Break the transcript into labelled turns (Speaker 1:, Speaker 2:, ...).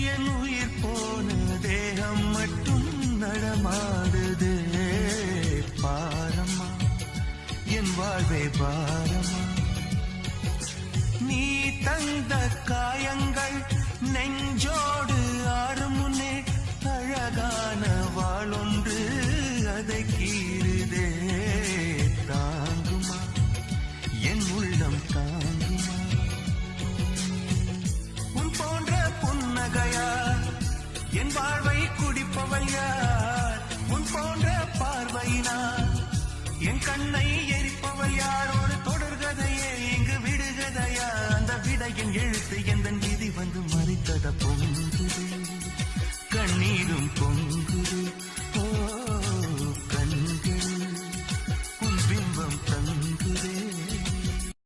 Speaker 1: என் உயிர் போன தேகம் மட்டும் நடமாடுது. பாரமா என் வாழ்வே பாரமா நீ தந்த காயங்கள் என் வாழ்வை குடிப்பவள் யார்? உன் போன்ற பார்வையினார் என் கண்ணை எரிப்பவள் யாரோடு தொடர்கதையே இங்கு விடுகதையா? அந்த விடையின் எழுத்து எந்த விதி வந்து மறித்தத பொங்குது. கண்ணீரும் பொங்கு